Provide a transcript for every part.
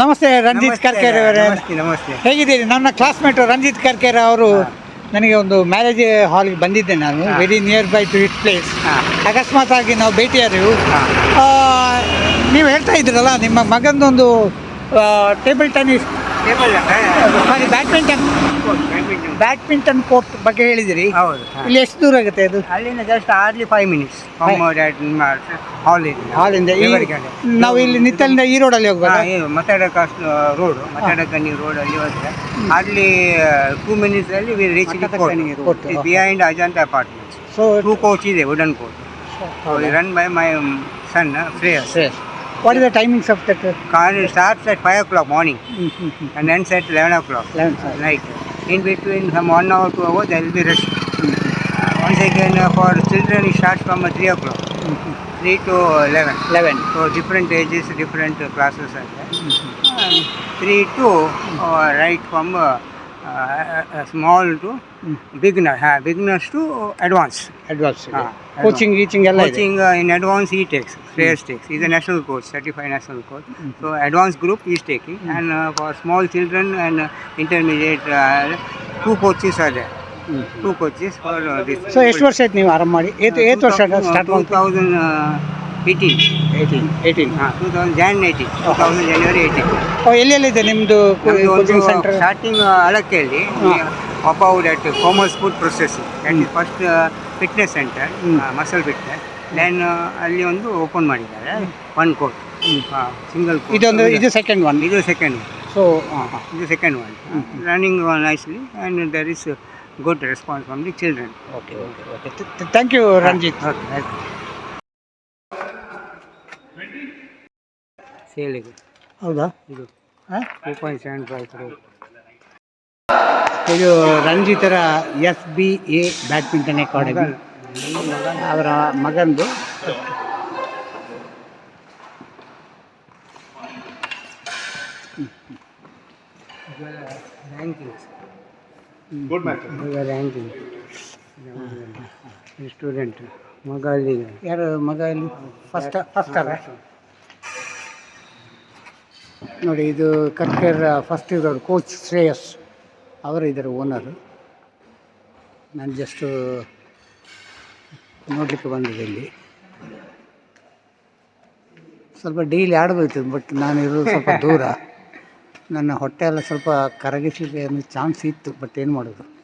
ನಮಸ್ತೆ ರಂಜಿತ್ ಕರ್ಕೇರ್ ಅವರೇ. ನಮಸ್ತೆ ನಮಸ್ತೆ. ಹೇಗಿದ್ದೀರಿ? ನನ್ನ ಕ್ಲಾಸ್ಮೇಟ್ ರಂಜಿತ್ ಕರ್ಕೇರ ಅವರು ನನಗೆ ಒಂದು ಮ್ಯಾರೇಜ್ ಹಾಲ್ಗೆ ಬಂದಿದ್ದೆ ನಾನು very near by to it place. ಅಕಸ್ಮಾತ್ ಆಗಿ ನಾವು ಭೇಟಿಯಾದೆವು ನೀವು ಹೇಳ್ತಾ ಇದ್ರಲ್ಲ ನಿಮ್ಮ ಮಗನದೊಂದು table tennis badminton badminton court ಬಗ್ಗೆ ಹೇಳಿದಿರಿ. ಹೌದು ಇಲ್ಲಿ ಎಷ್ಟು ದೂರ ಆಗುತ್ತೆ ಅದು? ಅಲ್ಲಿಂದ ಜಸ್ಟ್ ಆರ್ಲಿ ಫೈವ್ ಮಿನಿಟ್ಸ್ ಹಾಲಿಂದ. ನಾವು ಇಲ್ಲಿ ನಿತ್ತಲಿಂದ ಈ ರೋಡಲ್ಲಿ ಹೋಗ್ಬೋದು? ಮತಾಡಕ ರೋಡ್ ಮತಾಡಕನಿ ರೋಡ್ ಅಲ್ಲಿ ಹೋದ್ರೆ ಅಲ್ಲಿ ಟೂ ಮಿನಿಟ್ಸ್ ಅಲ್ಲಿ. Behind Ajanta apartment so two coach ಇದೆ wooden coach run by my son Shreyas What are the timings of that? Uh, Work? It starts at 5 o'clock morning hmm, hmm, hmm. and ends at 11 o'clock. 11. Right. In between some one hour, two hours, there will be rest. Uh, once again, uh, for children, it starts from uh, 3 o'clock. 3 to 11. 11. So different ages, different uh, classes are there. 3 to, uh, right from uh, small to beginner ಹಾಂ beginners to advance advance ಹಾಂ coaching teaching ಎಲ್ಲ coaching in advance ಈ takes players takes is a national coach certified national coach so advance group is taking and for small children and intermediate two coaches ಅದೆ two coaches for so ಎಷ್ಟು ವರ್ಷ ಆಯ್ತು ನೀವು ಆರಂಭ ಮಾಡಿ? Two thousand eighteen eighteen eighteen ಹಾಂ. Two thousand Jan eighteen two thousand January eighteen ಎಲ್ಲೆಲ್ಲಿದೆ ನಿಮ್ಮದು coaching centre starting ಅಳಕೆಯಲ್ಲಿ about at commerce food processing and first fitness centre muscle fitness then ಅಲ್ಲಿ ಒಂದು ಓಪನ್ ಮಾಡಿದ್ದಾರೆ. ಒನ್ ಕೋಟ್ ಸಿಂಗಲ್ ಇದೊಂದು ಇದು second one ಇದು second so ಇದು second one running nicely and there is good response from the children okay okay okay thank you Ranjith ಸೇಲಿಗೆ. ಹೌದಾ? ಇದು. ಹಾಂ? Two point seven five crore ಇದು. ರಂಜಿತರ S B A badminton academy. ಅವರ ಮಗಂದು. Ranking good match ranking student ಮಗ ಅಲ್ಲಿ. ಯಾರು ಮಗ ಇಲ್ಲಿ ಫಸ್ಟ್ ಫಸ್ಟ್ ಅಲ್ಲ? ನೋಡಿ ಇದು ಕರ್ಕೇರ್ ಫಸ್ಟ್ ಇರೋರು ಕೋಚ್ ಶ್ರೇಯಸ್ ಅವರು ಇದ್ದಾರೆ ಓನರು ನಾನು ಜಸ್ಟು ನೋಡಲಿಕ್ಕೆ ಬಂದಿದ್ದೆ ಇಲ್ಲಿ. ಸ್ವಲ್ಪ ಡೈಲಿ ಆಡಬೇಕು ಬಟ್ ನಾನು ಇರೋದು ಸ್ವಲ್ಪ ದೂರ. ನನ್ನ ಹೊಟ್ಟೆ ಎಲ್ಲ ಸ್ವಲ್ಪ ಕರಗಿಸಲಿಕ್ಕೆ ಚಾನ್ಸ್ ಇತ್ತು ಬಟ್ ಏನು ಮಾಡೋದು?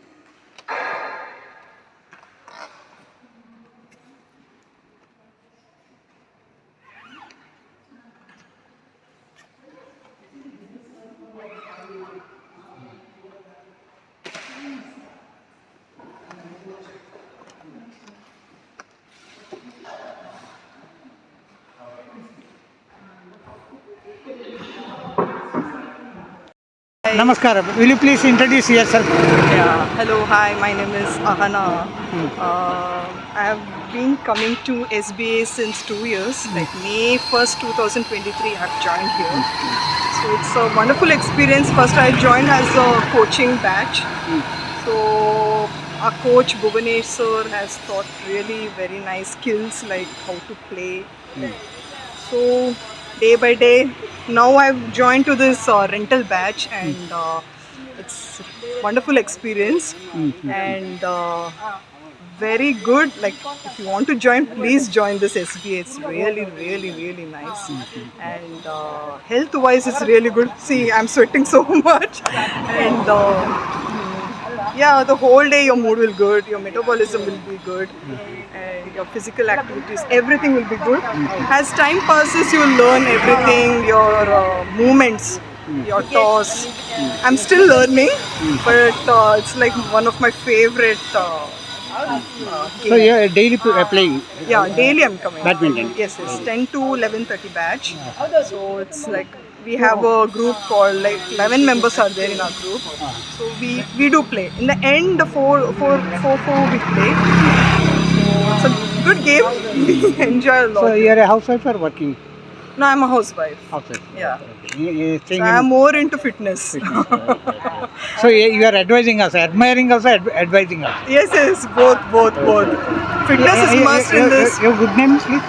Namaskar. Will you please introduce yourself? Yeah. Hello. Hi. My name is Ahana. Hmm. Uh, I have been coming to SBA since two years. Hmm. Like May 1st, 2023, I have joined here. Hmm. So it's a wonderful experience. First, I joined as a coaching batch. So our coach Bhuvanesh sir has taught really very nice skills like how to play. So day by day, now I've joined to this uh, rental batch and uh, it's wonderful experience and uh, very good. Like if you want to join, please join this SBA. It's really, really, really nice and uh, health-wise, it's really good. See, I'm sweating so much and. Uh, yeah, the whole day your mood will good, your metabolism will be good, your physical activities, everything will be good. Mm-hmm. As time passes, you'll learn everything, your uh, movements, mm-hmm. your toss. I'm still learning, mm-hmm. but uh, it's like one of my favorite. Uh, uh, So you're daily uh, playing Yeah, daily I'm coming. badminton. Yes, it's 10 to 11:30 batch. So it's like we have a group called like 11 members are there in our group so we we do play in the end the four four four four we play it's a good game we enjoy a lot So you are a housewife or working? no i'm a housewife Housewife. Yeah. Okay. You, so i'm more into fitness so you, are advising us, admiring us, advising us. yes yes both both both fitness is must in this Your good name, please?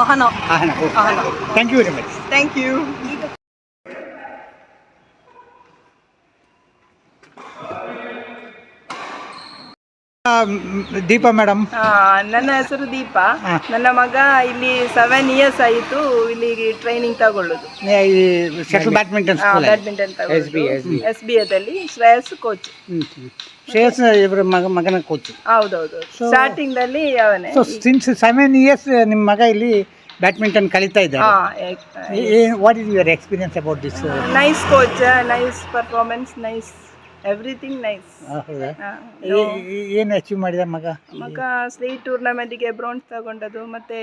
ahana ahana. Ahana. Thank you very much. thank you Deepa madam. ನನ್ನ ಹೆಸರು ದೀಪ. ನನ್ನ ಮಗ ಇಲ್ಲಿ seven years ಆಯಿತು ಇಲ್ಲಿ training ತಗೊಳ್ಳೋದು. Shuttle badminton school badminton ತಗೊಳ್ಳೋದು. S B ಎದಲ್ಲಿ ಶ್ರೇಯಸ್ ಕೋಚ್ ಶ್ರೇಯಸ್ ಇವ್ರ ಮಗ ಮಗನ ಕೋಚ್ ಹೌದೌದು. ಸ್ಟಾರ್ಟಿಂಗ್ ದಲ್ಲಿ ಅವನೇ. ಸೊ ಸಿನ್ಸ್ ಸೆವೆನ್ ಇಯರ್ಸ್ ನಿಮ್ಮ ಮಗ ಇಲ್ಲಿ ಬ್ಯಾಡ್ಮಿಂಟನ್ ಕಲಿತಾ ಇದ್ದಾರೆ what is your experience about this nice coach nice performance nice everything nice ಹೌದಾ? ಏನು ಅಚೀವ್ ಮಾಡಿದ ಮಗ? ಮಗ ಸ್ಟೇಟ್ ಟೂರ್ನಮೆಂಟಿಗೆ ಬ್ರೋನ್ಸ್ ತಗೊಂಡದ್ದು ಮತ್ತೆ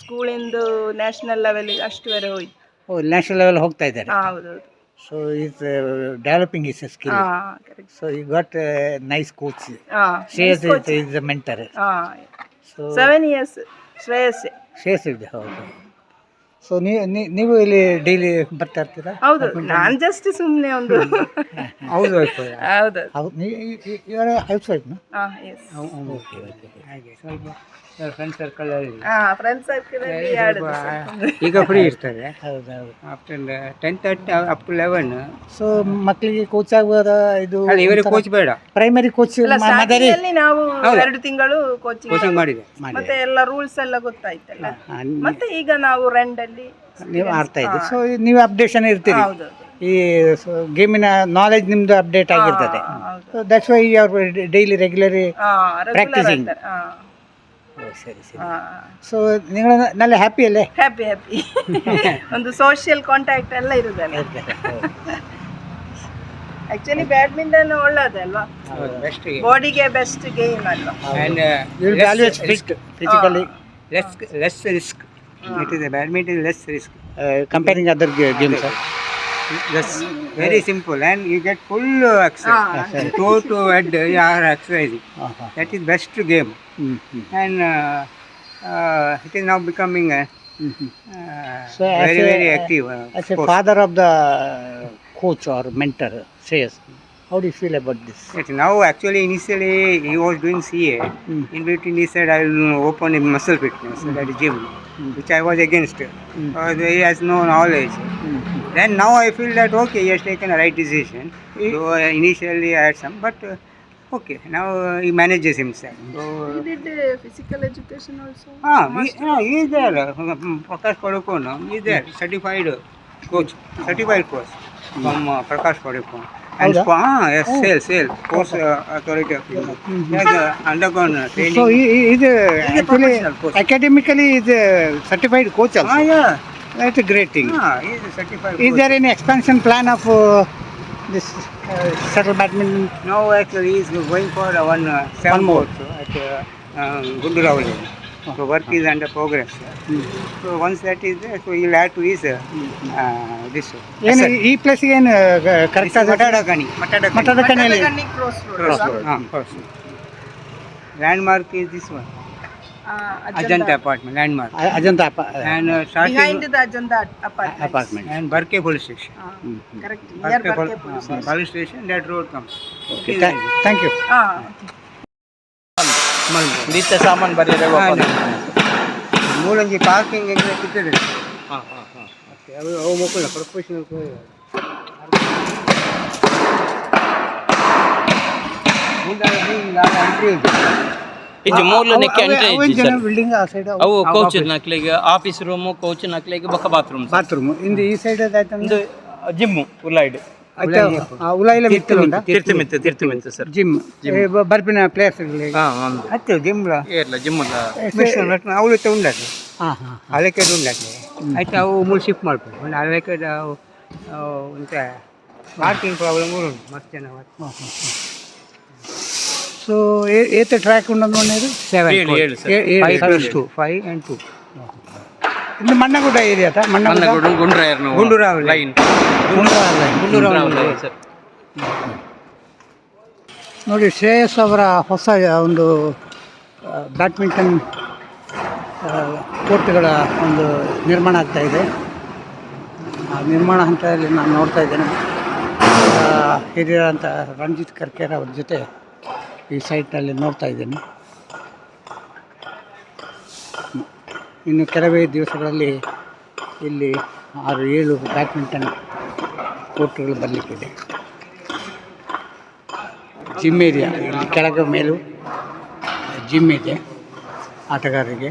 ಸ್ಕೂಲಿಂದು ನ್ಯಾಷನಲ್ ಲೆವೆಲ್ ಅಷ್ಟುವರೆ ಹೋಯ್ತು. ಓ ನ್ಯಾಷನಲ್ ಲೆವೆಲ್ ಹೋಗ್ತಾ ಇದ್ದಾರೆ. ಹೌದೌದು. So is developing is skill so you got nice coach Shreyas is the mentor seven years Shreyas Shreyas ಇದೆ ಹೌದು. ಸೊ ನೀವು ನೀವು ಇಲ್ಲಿ ಡೈಲಿ ಬರ್ತಾ ಇರ್ತೀರಾ? ಹೌದು ನಾನು ಜಸ್ಟ್ ಸುಮ್ಮನೆ ಒಂದು ಹೌದು ಹೌದು. ಹೌದು. ಹೌಸ್ ವೈಫ್ನ ಓಕೆ ಹಾಗೆ ಸ್ವಲ್ಪ ಫ್ರೆಂಡ್ ಹಾ ಫ್ರೆಂಡ್ ಸರ್ಕಲ್ ಅಲ್ಲಿ ಆಡುದು ಈಗ ಫ್ರೀ ಇರ್ತದೆ. ಹೌದು ಹೌದು after ten thirty up to eleven so ಮಕ್ಕಳಿಗೆ ಕೋಚ್ ಆಗುವಾಗ ಇದು ಇವರಿಗೆ ಕೋಚ್ ಬೇಡ. ಪ್ರೈಮರಿ ಕೋಚ್ ಮದರಿ ನಾವು ಎರಡು ತಿಂಗಳು ಕೋಚಿಂಗ್ ಕೋಚಿಂಗ್ ಮಾಡಿದೆ ಮತ್ತೆ ಎಲ್ಲ ರೂಲ್ಸ್ ಎಲ್ಲ ಗೊತ್ತಾಯ್ತಲ್ಲ. ಮತ್ತೆ ಈಗ ನಾವು ರೆಂಡ್ ಅಲ್ಲಿ ನೀವು ಆಡ್ತಾ ಇದ್ದೀರಿ. ಸೊ ನೀವು ಅಪ್ಡೇಷನ್ ಇರ್ತೀರಿ. ಹೌದು ಈ ಗೇಮಿನ ನಾಲೆಜ್ ನಿಮ್ದು ಅಪ್ಡೇಟ್ ಆಗಿರ್ತದೆ. So that's why your daily regularly practicing ಸರಿ ಸರಿ ಹಾ ಸೊ നിങ്ങൾ നല്ല ഹാപ്പി അല്ലേ ಹ್ಯಾಪಿ ಹ್ಯಾಪಿ ಒಂದು ಸೋಷಿಯಲ್ ಕಾಂಟ್ಯಾಕ್ಟ್ ಎಲ್ಲ ಇರುದಲ್ಲ ಆಕ್ಚುಲಿ ಬ್ಯಾಡ್ಮಿಂಟನ್ ಒಳ್ಳೇದಲ್ವಾ ಬೆಸ್ಟ್ ಬಾಡಿಗೆ ಬೆಸ್ಟ್ ಗೇಮ್ ಅಲ್ವಾ and you will be always fit physically less less risk it is badminton less risk comparing other games Yes, very simple, and you get full exercise. Ah. Toe to head, you are exercising. Uh-huh. That is best game, mm-hmm. and uh, uh, it is now becoming a mm-hmm. uh, so very a, very active. Uh, as sport. a father of the coach or mentor says, how do you feel about this? Yes, now actually initially he was doing CA. Mm. In between he said I will open a muscle fitness mm. that gym, mm. which I was against. Mm. Uh, he has no knowledge. Mm-hmm. Then now I feel that okay, he has taken a right decision. So uh, initially I had some, but uh, okay, now uh, he manages himself. So, He did uh, physical education also. ah, he, no, he is there. Uh, Prakash Padukone, he is there, certified coach, certified coach from uh, Prakash Padukone. And Howda? ah, yes, sales, sales, course uh, authority of India. He has uh, undergone uh, training. So he he is uh, a actually professional coach. academically is a certified coach also. ah, yeah. That's a great thing. Ah, he is a certified Is coach. there any expansion plan of uh, this uh, shuttle badminton? Now actually he is going for uh, one uh, seven One more. course at uh, um, Gundurauli. So work is under progress. So once that is there, so he'll add to his uh, uh, this. ಏನು ಈ ಪ್ಲೇಸಿಗೆ ಏನು correct ಆದ Matadakani. Matadakani. ಮಠದಕಣಿಯಲ್ಲಿ crores Cross road. Ah, cross road. Landmark is this one. Ajanta apartment, landmark. Ajanta And uh, starting behind the Ajanta apartment apartment and Barke police station. Correct near Barke Barke pol- uh, police station, that road comes. Thank you ಹಾ ನಿತ್ಯ ಸಾಮಾನು ಬರೀರೆ ಮೂಲಂಜಿ parking ಹೆಂಗೆ ಸಿಗ್ತದೆ ಮತ್ತೆ ಅವು ಅವು ಮಕ್ಕಳ professional entry ಇದೆ ಇದು ಮೂಲ ನೆಕ್ಕೆ ಎಂಟ್ರಿ ಇಜ್ಜಿ ಸರ್. ಬಿಲ್ಡಿಂಗ್ ಆ ಸೈಡ್ ಅವು ಕೋಚ್ ನಕ್ಲಿಗೆ ಆಫೀಸ್ ರೂಮ್ ಕೋಚ್ ನಕ್ಲಿಗೆ ಬಕ ಬಾತ್ರೂಮ್ ಬಾತ್ರೂಮ್ ಇಂದು ಈ ಸೈಡ್ ಒಂದು ಉಲೈಲ ಉಲ್ಲಾಯ್ಡ್ ಉಲಾಯಿಲ ಮಿತ್ತಲು ಉಂಟಾ ತಿರ್ತಿ ಮಿತ್ತು ಸರ್. ಜಿಮ್ ಬರ್ಪಿನ ಪ್ಲೇಸ್ ಹಾಂ ಹತ್ತು ಜಿಮ್ ಏರ್ಲ ಜಿಮ್ಮುಲ್ಲ ಮಿಶ್ರಣ ಅವಳು ಉಂಡಾತೆ ಹಾ ಹಾಂ ಅಲೆಕೆಡ್ ಉಂಡಾಕ? ಆಯ್ತು ಅವು ಮೂರು ಶಿಫ್ಟ್ ಮಾಡ್ಬೇಕು. ಒಂದು ಅಲೆಕೆಡ್ ಅವು ಅವು ಪಾರ್ಕಿಂಗ್ ಪ್ರಾಬ್ಲಮ್ ಉರು ಉಂಟು ಮಸ್ತ್ ಜನ. ಸೊ ಏತ ಟ್ರ್ಯಾಕ್ ಉಂಟು ನೋಡಿದ್ರು seven plus two five and two ಇದು ಮಣ್ಣಗುಡ್ಡ ಏರಿಯಾ ಮಣ್ಣಗುಡ್ಡ? ಮನ್ನಗುಡು ಗುಂಡ್ರಾಯರ್ನ ಗುಂಡೂರಾವ್ ಲೈನ್ ಗುಂಡೂರಾವ್ ಸರ್. ನೋಡಿ ಶ್ರೇಯಸ್ ಅವರ ಹೊಸ ಒಂದು ಬ್ಯಾಡ್ಮಿಂಟನ್ ಕೋರ್ಟ್ಗಳ ಒಂದು ನಿರ್ಮಾಣ ಆಗ್ತಾ ಇದೆ. ಆ ನಿರ್ಮಾಣ ಹಂತದಲ್ಲಿ ನಾನು ನೋಡ್ತಾ ಇದ್ದೇನೆ. ಆ, ಹಿರಿಯರಂಥ ರಂಜಿತ್ ಕರ್ಕೇರ ಅವ್ರ ಜೊತೆ ಈ ಸೈಟ್ನಲ್ಲಿ ನೋಡ್ತಾ ಇದ್ದೇನೆ. ಇನ್ನು ಕೆಲವೇ ದಿವಸಗಳಲ್ಲಿ ಇಲ್ಲಿ ಆರು ಏಳು ಬ್ಯಾಡ್ಮಿಂಟನ್ ಕೋರ್ಟ್ಗಳು ಬರಲಿಕ್ಕಿದೆ. ಜಿಮ್ ಏರಿಯಾ, ಇಲ್ಲಿ ಕೆಳಗೆ ಮೇಲೂ ಜಿಮ್ ಇದೆ ಆಟಗಾರರಿಗೆ.